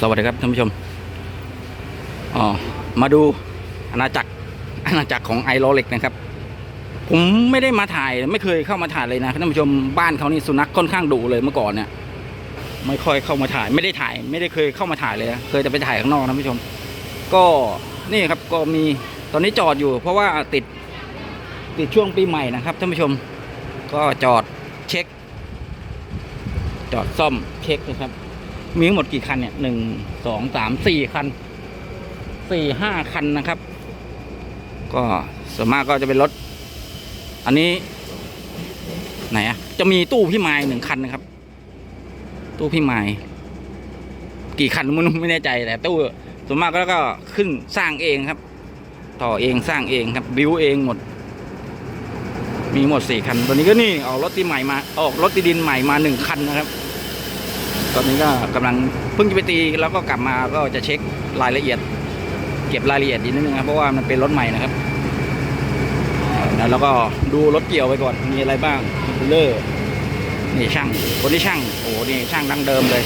สวัสดีครับท่านผู้ชมอ๋อมาดูอาณาจักรอาณาจักรของไอโรเล็กนะครับ ผมไม่ได้มาถ่ายไม่เคยเข้ามาถ่ายเลยนะท่านผู้ชมบ้านเขานี่สุนัขค่อนข้างดุเลยเมื่อก่อนเนี่ยไม่ค่อยเข้ามาถ่าย ไม่ได้ถ่าย ไม่ได้เคยเข้ามาถ่ายเลยนะเคยแต่ไปถ่ายข้างนอกนะท่านผู้ชม ก็นี่ครับก็มีตอนนี้จอดอยู่ เพราะว่าติดติดช่วงปีใหม่นะครับท่านผู้ชม ก็จอดเช็ค จอดซ่อมเช็คนะครับ มีทั้งหมดกี่คันเนี่ยหนึ่งสองสามสี่คันสี่ห้าคันนะครับ ก็ส่วนมากก็จะเป็นรถ อันนี้ ไหนอะจะมีตู้พี่ไม้หนึ่งคันนะครับ ตู้พี่ไม้กี่คันมันไม่แน่ใจแต่ตู้ส่วนมากแล้วก็ขึ้นสร้างเองครับ ต่อเองสร้างเองครับ บิวเองหมด มีหมดสี่คัน ตัวนี้ก็นี่ออกรถที่ใหม่มา ออกรถที่ดินใหม่มาหนึ่งคันนะครับ ตอนนี้ก็กำลังเพิ่งจะไปตีแล้วก็กลับมาก็จะเช็ครายละเอียด เก็บรายละเอียดอีกนิดนึงครับเพราะว่ามันเป็นรถใหม่นะครับแล้วก็ดูรถเกี่ยวไปก่อนมีอะไรบ้างเลอร์นี่ช่างคนที่ช่างโอ้นี่ช่างดั้งเดิมเลย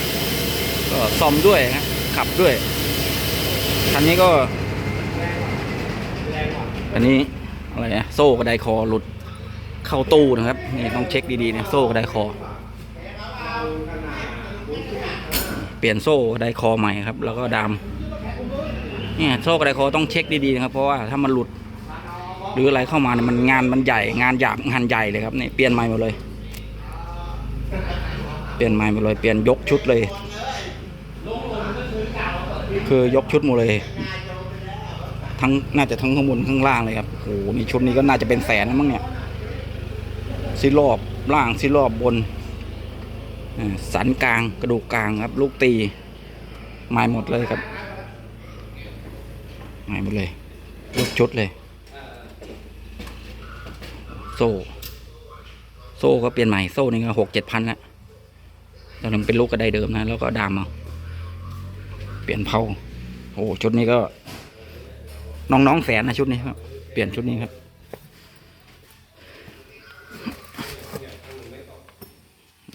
ก็ซ่อมด้วยนะขับด้วยคันนี้ก็อันนี้อะไรนะโซ่กระไดคอหลุดเข้าตู้นะครับนี่ต้องเช็คดีๆนะโซ่กระไดคอ เปลี่ยนโซ่ไดคอใหม่ครับ แล้วก็ดามเนี่ยโซ่ไดคอต้องเช็คดีๆนะครับ เพราะว่าถ้ามันหลุด หรืออะไรเข้ามาเนี่ยมันงานมันใหญ่งานหยาบงานใหญ่เลยครับนี่เปลี่ยนใหม่หมดเลย เปลี่ยนใหม่หมดเลย เปลี่ยนยกชุดเลย คือยกชุดหมดเลย ทั้งน่าจะทั้งข้างบนข้างล่างเลยครับโอ้โหนี่ชุดนี้ก็น่าจะเป็นแสนแล้วมั้งเนี่ยซิรอบล่างซิรอบบน สันกลางกระดูกกลางครับ ลูกตีไม้หมดเลยครับไม้หมดเลย ลูกชุดเลย โซ่ โซ่ก็เปลี่ยนใหม่โซ่นี่ก็หกเจ็ดพันละตอนนั้นเป็นลูกกระไดเดิมนะ แล้วก็ดามเอาเปลี่ยนเผาโอ้ชุดนี้ก็ น้องๆแสนนะชุดนี้ครับ เปลี่ยนชุดนี้ครับ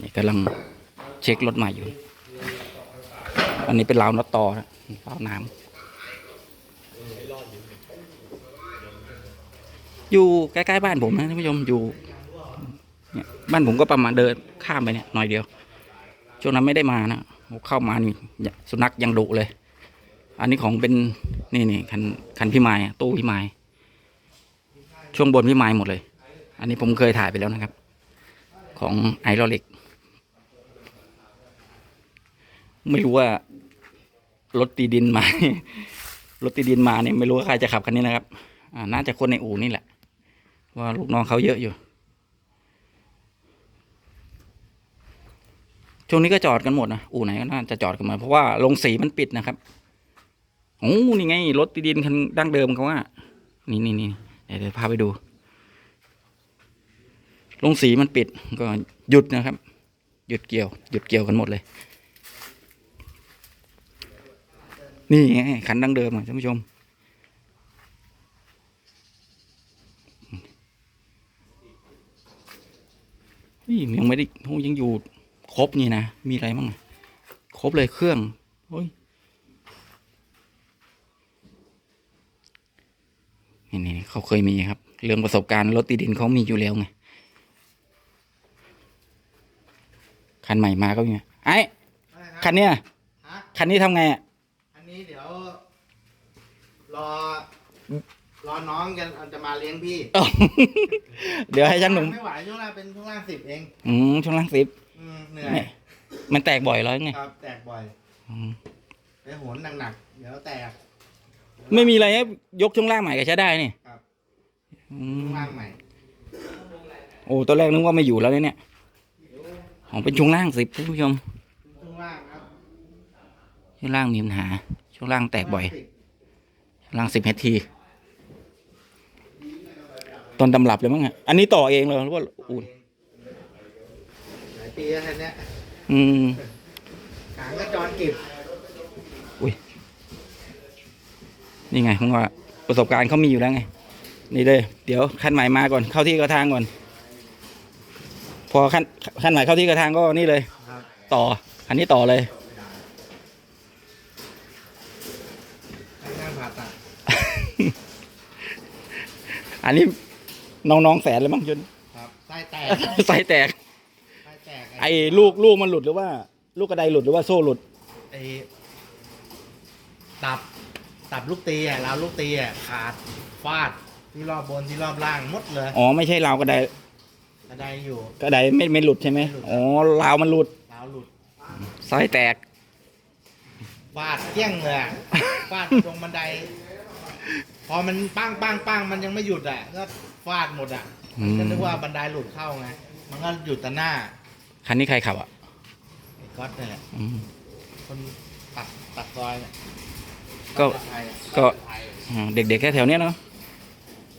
นี่กำลัง เช็ครถใหม่อยู่ อันนี้เป็นราวน็อตต่อนะราวน้ำอยู่ใกล้ๆบ้านผมนะท่านผู้ชมอยู่เนี่ยบ้านผมก็ประมาณเดินข้ามไปเนี่ยหน่อยเดียว ช่วงนั้นไม่ได้มานะเข้ามานี่สุนัขยังดุเลย อันนี้ของเป็นนี่นี่คันคันพี่ไม้ตู้พี่ไม้ช่วงบนพี่ไม้หมดเลย อันนี้ผมเคยถ่ายไปแล้วนะครับ ของไอรอเล็ก ไม่รู้ว่ารถตีดินมารถตีดินมาเนี่ยไม่รู้ว่าใครจะขับคันนี้นะครับ อ่า น่าจะคนในอู่นี่แหละ ว่าลูกน้องเขาเยอะอยู่ ช่วงนี้ก็จอดกันหมดนะ อู่ไหนก็น่าจะจอดกันหมา เพราะว่าโรงสีมันปิดนะครับ โอ้นี่ไงรถตีดินคันดั้งเดิมเขาว่านี่นี่นี่เดี๋ยวเดี๋ยวพาไปดูโรงสีมันปิดก็หยุดนะครับ หยุดเกี่ยว หยุดเกี่ยวกันหมดเลย นี่ไงคันดั้งเดิมอะท่านผู้ชม นี่ยังไม่ได้โอ้ยังอยู่ครบนี่นะ มีอะไรบ้างอะครบเลยเครื่องโอ้ยนี่นี่เขาเคยมีครับ เรื่องประสบการณ์รถตีดินเขามีอยู่แล้วไงคันใหม่มาก็มีไอ้อะไรคันเนี้ยฮะคันนี้ทำไงอะอั นนี้เดี๋ยว รอ รอน้องจะจะมาเลี้ยงพี่อ๋อเดี๋ยวให้ช่างหนุ่มไม่ไหวช่วงล่างเป็นช่วงล่างสิบเอง อืมช่วงล่างสิบอืมเหนื่อยเนี่ยมันแตกบ่อยแล้วไงครับแตกบ่อยอืมไปโหนหนักๆเดี๋ยวแตก ไม่มีอะไรให้ยกช่วงล่างใหม่ก็ใช้ได้นี่ครับอืช่วมงล่างใหม่โอ้ตอนแรกนึกว่าไม่อยู่แล้วเนี่ยของเป็นช่วงล่างสิบท่านผู้ชมช่วงล่างครับช่วงล่างมีปัญหา ช่วงล่างแตกบ่อยสิบช่วงล่างสิบเฮทีต้นตำรับเลยมั้งอะอันนี้ต่อเองเลยหรือว่าอุ่นหลายปีแล้วคันเนี้ยอืมหางก็จรกิบนี่ไงผมว่าประสบการณ์เขามีอยู่แล้วไง นี่เลยเดี๋ยวขั้นใหม่มาก่อนเข้าที่เข้าทางก่อน พอขั้นขั้นใหม่เข้าที่เข้าทางก็นี่เลยครับต่อ อันนี้ต่อเลย อันนี้น้องๆแสนเลยมั้งจนครับไส้แตกไส้แตก ไส้แตกไอ้ลูกลูกมันหลุดหรือว่า ลูกกระไดหลุดหรือว่าโซ่หลุด ไอ้ตับ ตับลูกตีอะราวลูกตีอะขาดฟาดที่รอบบนที่รอบล่างหมดเลยอ๋อไม่ใช่ราวกระไดกระไดอยู่ กระไดไม่ไม่หลุดใช่ไหมไม่หลุดอ๋อราวมันหลุดราวหลุดไส้แตก ฟาดเกี้ยงเลยอะฟาดตรงบันได พอมันปังปังปังมันยังไม่หยุดอะก็ฟาดหมดอะอืม ก็นึกว่าบันไดหลุดเข้าไงมันก็หยุดแต่หน้าคันนี้ใครขับอะไอ้ก๊อตเนี่ยแหละอืม คนตัดตัดซอยเนี่ยก็ไทยอะก็อ่าเด็กๆแค่แถวเนี้ยเนาะ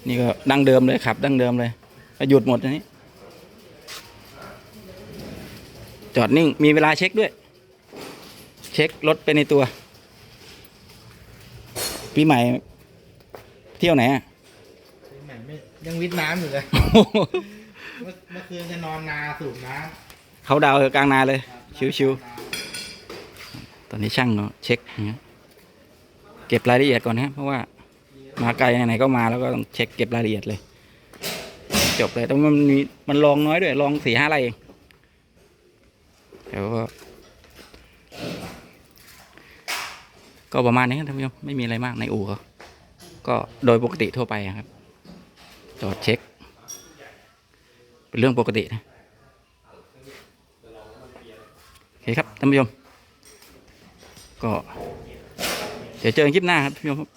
นี่ก็ดั้งเดิมเลยขับ ดั้งเดิมเลยก็หยุดหมดอันนี้ จอดนิ่งมีเวลาเช็คด้วย เช็ครถไปในตัวปีใหม่ เที่ยวไหนอะแหม่ไม่ยังวิทย์น้ำอยู่เลย เมื่อเมื่อคืนจะนอนนาสูบน้เขาดาวกลางนาเลยำชิวๆ ตอนนี้ช่างก็เช็คอย่างเงี้ยเก็บรายละเอียดก่อนนะครับเพราะว่ามาไกลไหนๆก็มาแล้วก็ต้องเช็คเก็บรายละเอียดเลย จบเลยแต่ว่ามันมีมันลองน้อยด้วยลองสี่ห้าไรเองเดี๋ยวก็ก็ประมาณนี้ครับท่านผู้ชมไม่มีอะไรมากในอู่เขา ก็โดยปกติทั่วไปครับ จอดเช็ค เป็นเรื่องปกตินะโอเคครับท่านผู้ชม ก็ เดี๋ยวเจอกันคลิปหน้าครับท่านผู้ชม